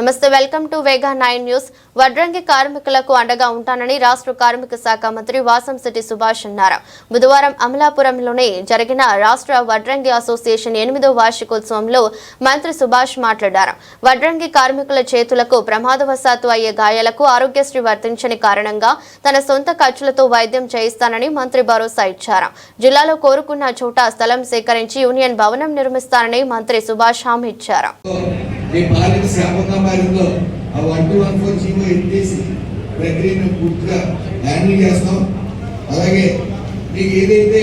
నమస్తే welcome to Vega nine news. వడ్రంగి కార్మికులకు అండగా ఉంటానని రాష్ట్ర కార్మిక శాఖ మంత్రి వాసంశెట్టి సుభాష్ అన్నారు. బుధవారం అమలాపురంలోనే జరిగిన రాష్ట్ర వడ్రంగి అసోసియేషన్ ఎనిమిదో వార్షికోత్సవంలో మంత్రి సుభాష్ మాట్లాడారు. వడ్రంగి కార్మికుల చేతులకు ప్రమాదవశాత్తు అయ్యే గాయాలకు ఆరోగ్యశ్రీ వర్తించని కారణంగా తన సొంత ఖర్చులతో వైద్యం చేయిస్తానని మంత్రి భరోసా ఇచ్చారు. జిల్లాలో కోరుకున్న చోట స్థలం సేకరించి యూనియన్ భవనం నిర్మిస్తానని మంత్రి సుభాష్ హామీ ఇచ్చారు. మీ పాలన శాపంగా మారిందో ఆ one two one four GO ఎత్తేసి ప్రక్రియను పూర్తిగా హ్యాండిల్ చేస్తాం. అలాగే మీకు ఏదైతే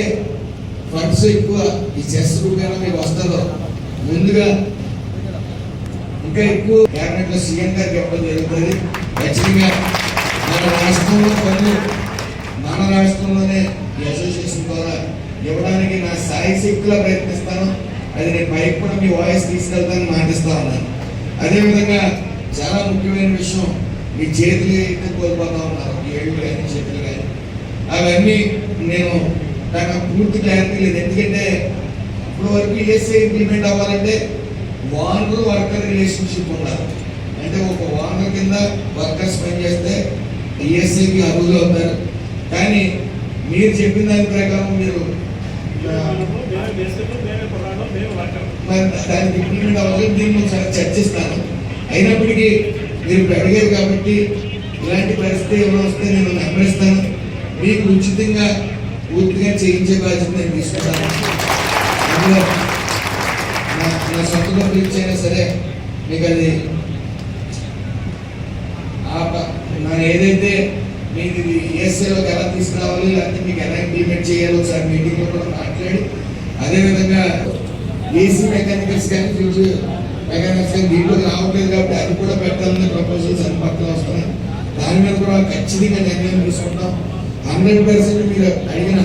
ఫండ్స్ ఎక్కువ ఈ చెస్ రూపేణా మీకు వస్తుందో ముందుగా ఇంకా ఎక్కువ క్యాబినెట్లో సీఎం గారికి ఇవ్వడం జరుగుతుంది. ఖచ్చితంగా మన రాష్ట్రంలో పనులు మన రాష్ట్రంలోనే ఈ అసోసియేషన్ ద్వారా ఇవ్వడానికి నా సాయి శక్తిలో ప్రయత్నిస్తాను. అది నేను పైకి కూడా మీ వాయిస్ తీసుకెళ్తానని మాటిస్తా ఉన్నాను. అదేవిధంగా చాలా ముఖ్యమైన విషయం మీ చేతులు అయితే కోల్పోతా ఉన్నారు ఏళ్ళు కానీ చేతులు కానీ అవన్నీ నేను నాకు పూర్తి క్లారిటీ లేదు. ఎందుకంటే ఇప్పుడు వరకు ఏసీ ఇంప్లిమెంట్ అవ్వాలంటే ఓనర్ వర్కర్ రిలేషన్షిప్ ఉండాలి. అంటే ఒక వానర్ కింద వర్కర్స్ పనిచేస్తే ఈఎస్ఐకి అర్హులు అవుతారు. కానీ మీరు చెప్పిన దాని ప్రకారం మీరు దానికి ఇంప్లిమెంట్ అవ్వాలి దీన్ని ఒకసారి చర్చిస్తాను. అయినప్పటికీ మీరు అడిగారు కాబట్టి ఇలాంటి పరిస్థితి ఏమైనా వస్తే నేను నెమ్మరిస్తాను మీకు ఉచితంగా పూర్తిగా చేయించే బాధ్యత నేను తీసుకుంటాను. నా సొంత డబ్బులు ఇచ్చైనా సరే మీకు అది ఆ ప- ఏదైతే మీది ఇది ఎలా తీసుకురావాలి లేకపోతే మీకు ఎలా ఇంప్లిమెంట్ చేయాలో ఒకసారి మీటింగ్లో కూడా మాట్లాడి అదేవిధంగా ఏసీ మెకానికల్స్ కానీ ఫ్యూజ్ మెకానిక్స్ కానీ దీంట్లోకి రావట్లేదు కాబట్టి అది కూడా పెట్టాలని ప్రపోజల్స్ అన్ని పక్కన వస్తున్నాయి. దాని మీద కూడా ఖచ్చితంగా నిర్ణయం తీసుకుంటాం. హండ్రెడ్ పర్సెంట్ మీరు అడిగిన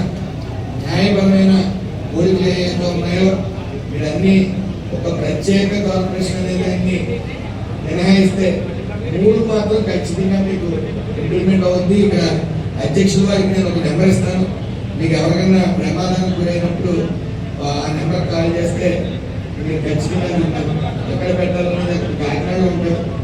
న్యాయపరమైన కోరికలు ఏవైతే ఉన్నాయో మీరు అన్ని ఒక ప్రత్యేక కార్పొరేషన్ అనేది అన్ని మినహాయిస్తే మూడు మాత్రం ఖచ్చితంగా మీకు ఇంప్లిమెంట్ అవుద్ది. ఇక్కడ అధ్యక్షుల వారికి నేను ఒక నెంబర్ ఇస్తాను మీకు ఎవరికైనా ప్రమాదానికి గురైనప్పుడు ఆ నెంబర్ కాల్ చేస్తే మీరు ఖచ్చితంగా ఎక్కడ పెట్టాలనేది అక్కడ ఉంటుంది